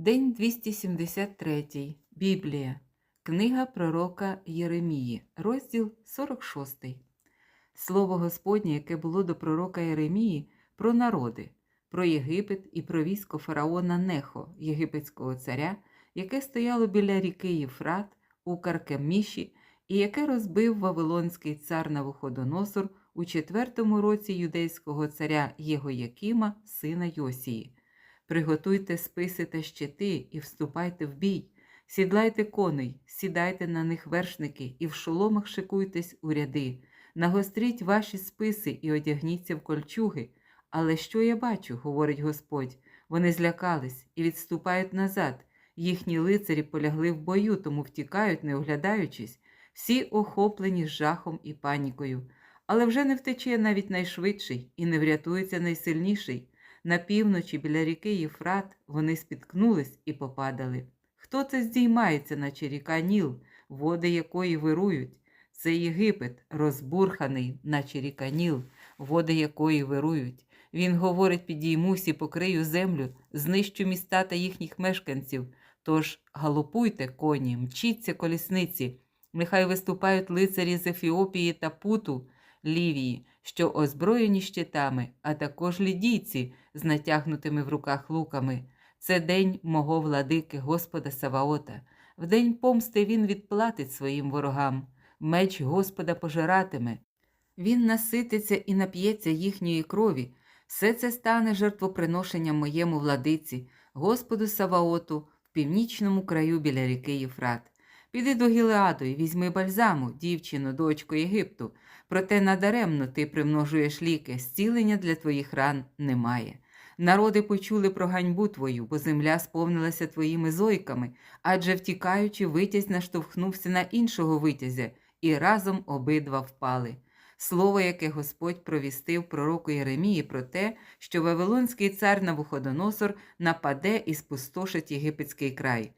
День 273. Біблія. Книга пророка Єремії, розділ 46. Слово Господнє, яке було до пророка Єремії, про народи, про Єгипет і про військо фараона Нехо, єгипетського царя, яке стояло біля ріки Єфрат у Каркеміші, і яке розбив Вавилонський цар Навуходоносор у четвертому році юдейського царя Єгоякіма, сина Йосії. Приготуйте списи та щити і вступайте в бій, сідлайте коней, сідайте на них вершники, і в шоломах шикуйтесь у ряди, нагостріть ваші списи і одягніться в кольчуги. Але що я бачу, говорить Господь, вони злякались і відступають назад. Їхні лицарі полягли в бою, тому втікають, не оглядаючись, всі охоплені жахом і панікою. Але вже не втече навіть найшвидший і не врятується найсильніший. На півночі біля ріки Єфрат вони спіткнулись і попадали. Хто це здіймається, наче ріка Ніл, води якої вирують? Це Єгипет, розбурханий, наче ріка Ніл, води якої вирують. Він говорить, підіймусь і покрию землю, знищу міста та їхніх мешканців. Тож галопуйте, коні, мчіться колісниці, нехай виступають лицарі з Ефіопії та Путу, Лівії, що озброєні щитами, а також лідійці з натягнутими в руках луками. Це день мого владики Господа Саваота. В день помсти він відплатить своїм ворогам. Меч Господа пожиратиме. Він насититься і нап'ється їхньої крові. Все це стане жертвоприношенням моєму владиці, Господу Саваоту, в північному краю біля ріки Єфрат. Піди до Гілеаду і візьми бальзаму, дівчину, дочку Єгипту. Проте надаремно ти примножуєш ліки, зцілення для твоїх ран немає. Народи почули про ганьбу твою, бо земля сповнилася твоїми зойками, адже втікаючи, витязь наштовхнувся на іншого витязя, і разом обидва впали. Слово, яке Господь провістив пророку Єремії про те, що Вавилонський цар Навуходоносор нападе і спустошить єгипетський край.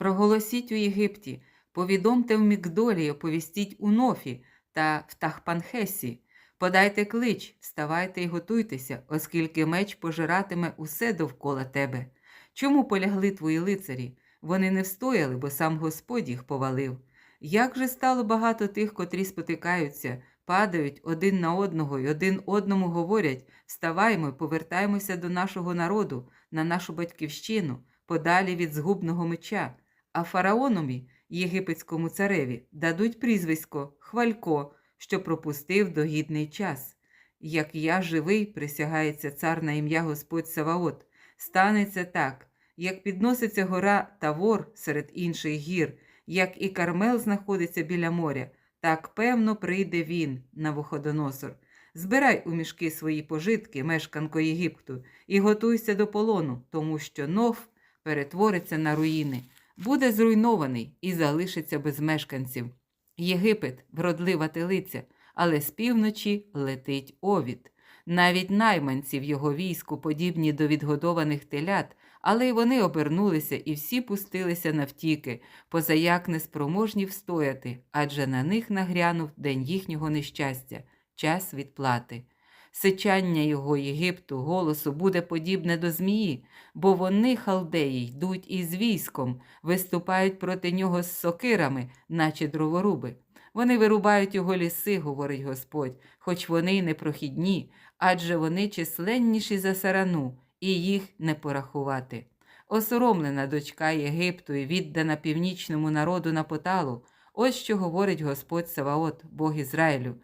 Проголосіть у Єгипті, повідомте в Мікдолі, оповістіть у Нофі та в Тахпанхесі. Подайте клич, вставайте і готуйтеся, оскільки меч пожиратиме усе довкола тебе. Чому полягли твої лицарі? Вони не встояли, бо сам Господь їх повалив. Як же стало багато тих, котрі спотикаються, падають один на одного і один одному говорять Вставаймо і повертаємося до нашого народу, на нашу батьківщину, подалі від згубного меча, а фараонові, єгипетському цареві, дадуть прізвисько Хвалько, що пропустив догідний час. Як я живий, присягається цар на ім'я Господь Саваот, станеться так, як підноситься гора Тавор серед інших гір, як і Кармел знаходиться біля моря, так певно прийде він на Вуходоносор. Збирай у мішки свої пожитки, мешканко Єгипту, і готуйся до полону, тому що нов перетвориться на руїни, буде зруйнований і залишиться без мешканців. Єгипет вродлива телиця, але з півночі летить овід. Навіть найманці в його війську подібні до відгодованих телят, але й вони обернулися і всі пустилися навтіки, позаяк неспроможні встояти, адже на них нагрянув день їхнього нещастя, час відплати. Сичання його Єгипту голосу буде подібне до змії, бо вони, халдеї, йдуть із військом, виступають проти нього з сокирами, наче дроворуби. Вони вирубають його ліси, говорить Господь, хоч вони й непрохідні, адже вони численніші за сарану, і їх не порахувати. Осоромлена дочка Єгипту і віддана північному народу на поталу. Ось що говорить Господь Саваот, Бог Ізраїлю.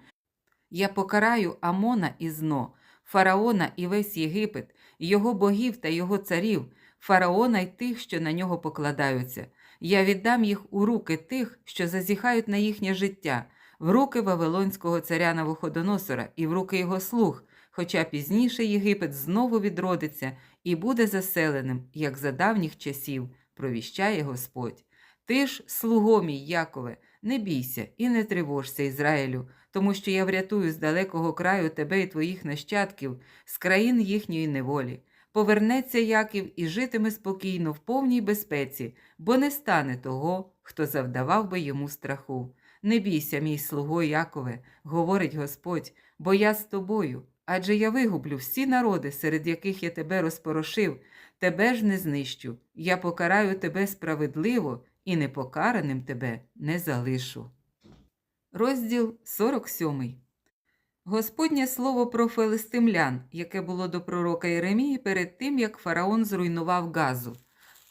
Я покараю Амона і зно, фараона і весь Єгипет, його богів та його царів, фараона й тих, що на нього покладаються. Я віддам їх у руки тих, що зазіхають на їхнє життя, в руки Вавилонського царя Навуходоносора і в руки його слуг, хоча пізніше Єгипет знову відродиться і буде заселеним, як за давніх часів, провіщає Господь. Ти ж, слуго мій Якове, не бійся і не тривожся, Ізраїлю, тому що я врятую з далекого краю тебе і твоїх нащадків, з країн їхньої неволі. Повернеться Яків і житиме спокійно в повній безпеці, бо не стане того, хто завдавав би йому страху. Не бійся, мій слуго Якове, говорить Господь, бо я з тобою, адже я вигублю всі народи, серед яких я тебе розпорошив, тебе ж не знищу. Я покараю тебе справедливо і непокараним тебе не залишу. Розділ 47. Господнє слово про филистимлян, яке було до пророка Єремії перед тим, як фараон зруйнував газу.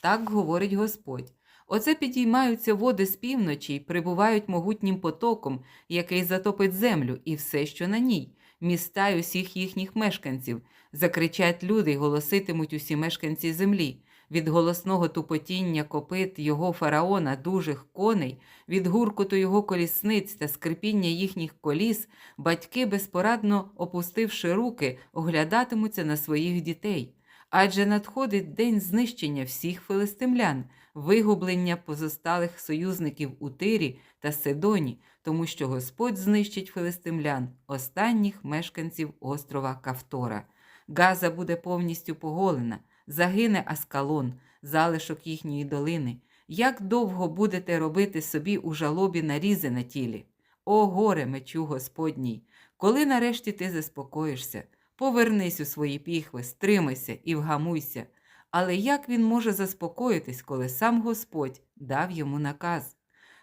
Так говорить Господь. Оце підіймаються води з півночі й прибувають могутнім потоком, який затопить землю і все, що на ній, міста й усіх їхніх мешканців. Закричать люди й голоситимуть усі мешканці землі. Від голосного тупотіння копит його фараона, дужих коней, від гуркоту його колісниць та скрипіння їхніх коліс, батьки, безпорадно опустивши руки, оглядатимуться на своїх дітей. Адже надходить день знищення всіх филистимлян, вигублення позосталих союзників у Тирі та Сидоні, тому що Господь знищить филистимлян, останніх мешканців острова Кавтора. Газа буде повністю поголена, загине Аскалон, залишок їхньої долини. Як довго будете робити собі у жалобі нарізи на тілі? О, горе мечу Господній! Коли нарешті ти заспокоїшся, повернись у свої піхви, стримайся і вгамуйся. Але як він може заспокоїтись, коли сам Господь дав йому наказ?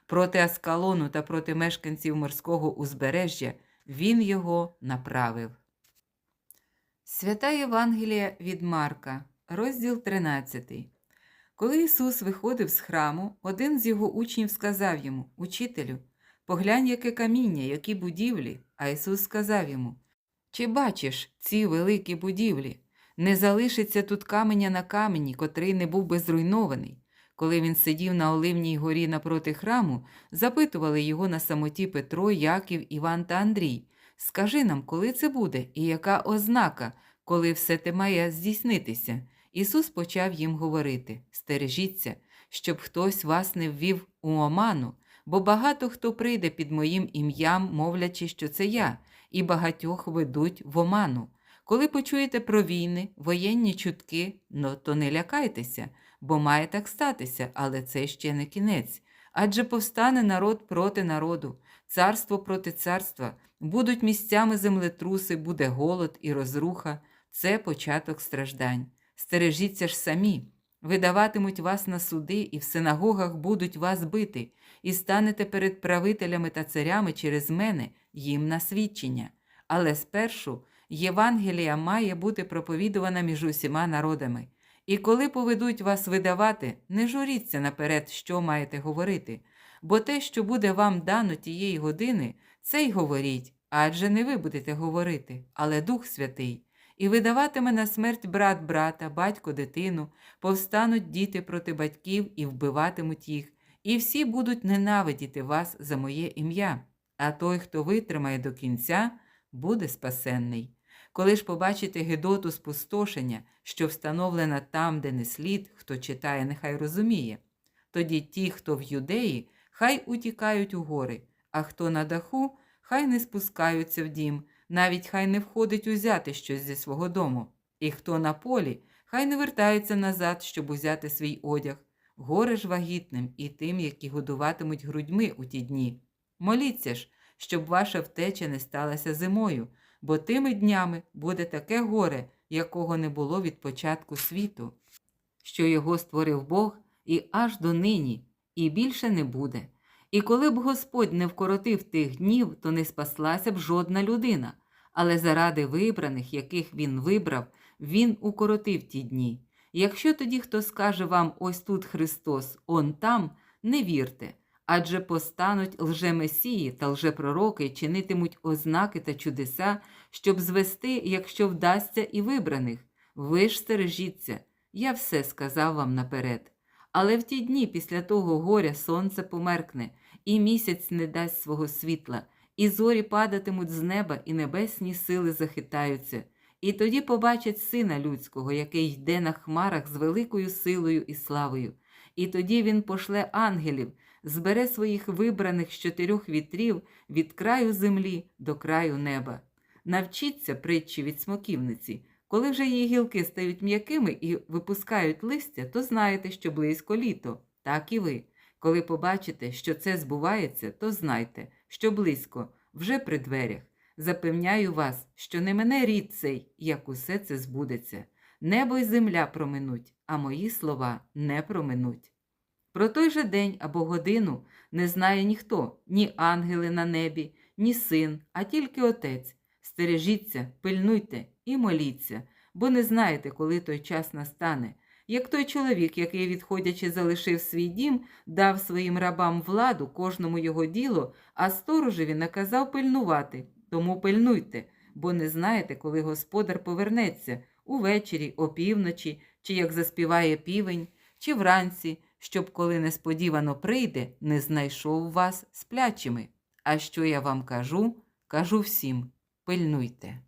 Проти Аскалону та проти мешканців морського узбережжя він його направив. Свята Євангелія від Марка, розділ 13. Коли Ісус виходив з храму, один з його учнів сказав йому: Учителю, поглянь, яке каміння, які будівлі. А Ісус сказав йому: Чи бачиш ці великі будівлі? Не залишиться тут каменя на камені, котрий не був би зруйнований. Коли він сидів на Оливній горі напроти храму, запитували його на самоті Петро, Яків, Іван та Андрій. Скажи нам, коли це буде, і яка ознака, коли все те має здійснитися? Ісус почав їм говорити: Стережіться, щоб хтось вас не ввів у оману, бо багато хто прийде під моїм ім'ям, мовлячи, що це я, і багатьох ведуть в оману. Коли почуєте про війни, воєнні чутки, ну, то не лякайтеся, бо має так статися, але це ще не кінець. Адже повстане народ проти народу, царство проти царства, будуть місцями землетруси, буде голод і розруха, це початок страждань. Стережіться ж самі, видаватимуть вас на суди, і в синагогах будуть вас бити, і станете перед правителями та царями через мене їм на свідчення. Але спершу Євангелія має бути проповідувана між усіма народами. І коли поведуть вас видавати, не журіться наперед, що маєте говорити, бо те, що буде вам дано тієї години, це й говоріть, адже не ви будете говорити, але Дух Святий. І видаватиме на смерть брат брата, батько дитину, повстануть діти проти батьків і вбиватимуть їх, і всі будуть ненавидіти вас за моє ім'я. А той, хто витримає до кінця, буде спасенний. Коли ж побачите гидоту спустошення, що встановлена там, де не слід, хто читає, нехай розуміє. Тоді ті, хто в юдеї, хай утікають у гори, а хто на даху, хай не спускаються в дім, навіть хай не входить узяти щось зі свого дому. І хто на полі, хай не вертається назад, щоб узяти свій одяг. Горе ж вагітним і тим, які годуватимуть грудьми у ті дні. Моліться ж, щоб ваша втеча не сталася зимою бо тими днями буде таке горе, якого не було від початку світу, що його створив Бог і аж до нині, і більше не буде. І коли б Господь не вкоротив тих днів, то не спаслася б жодна людина, але заради вибраних, яких він вибрав, він укоротив ті дні. Якщо тоді хто скаже вам ось тут Христос, он там, не вірте, адже постануть лжемесії та лжепророки чинитимуть ознаки та чудеса, щоб звести, якщо вдасться, і вибраних. Ви ж стережіться, я все сказав вам наперед. Але в ті дні після того горя сонце померкне, і місяць не дасть свого світла, і зорі падатимуть з неба, і небесні сили захитаються. І тоді побачать сина людського, який йде на хмарах з великою силою і славою. І тоді він пошле ангелів, збере своїх вибраних з чотирьох вітрів від краю землі до краю неба. Навчіться притчі від смоківниці. Коли вже її гілки стають м'якими і випускають листя, то знаєте, що близько літо. Так і ви. Коли побачите, що це збувається, то знайте, що близько, вже при дверях. Запевняю вас, що не мене рід цей, як усе це збудеться. Небо й земля проминуть, а мої слова не проминуть. Про той же день або годину не знає ніхто, ні ангели на небі, ні син, а тільки Отець. Стережіться, пильнуйте і моліться, бо не знаєте, коли той час настане. Як той чоловік, який, відходячи, залишив свій дім, дав своїм рабам владу, кожному його діло, а сторожеві наказав пильнувати. Тому пильнуйте, бо не знаєте, коли господар повернеться увечері, опівночі, чи як заспіває півень, чи вранці, щоб, коли несподівано прийде, не знайшов вас сплячими. А що я вам кажу, кажу всім пильнуйте.